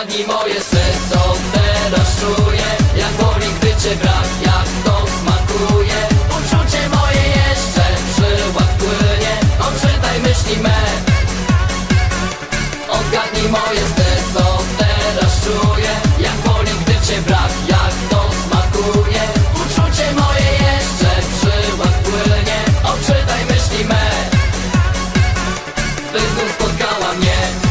Kradnij moje serce, teraz czuję Jak boli, gdy cię brak, jak to smakuje. Uczucie moje jeszcze przyład płynie. Odczytaj myśli me. Odgadnij moje serce, teraz czuję Jak boli, gdy cię brak, jak to smakuje. Uczucie moje jeszcze przyład płynie. Odczytaj myśli me. Ty znów spotkała mnie.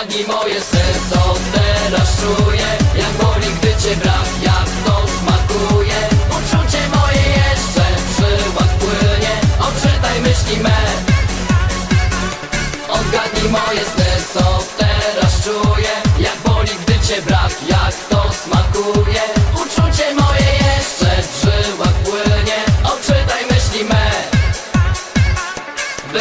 Odetchnij moje serce, teraz czuję Jak boli, gdy cię brak, jak to smakuje. Uczucie moje jeszcze przyłak płynie Odczytaj myśli me. Odgadnij moje serce, teraz czuję Jak boli, gdy cię brak, jak to smakuje. Uczucie moje jeszcze przyłak płynie Odczytaj myśli me. By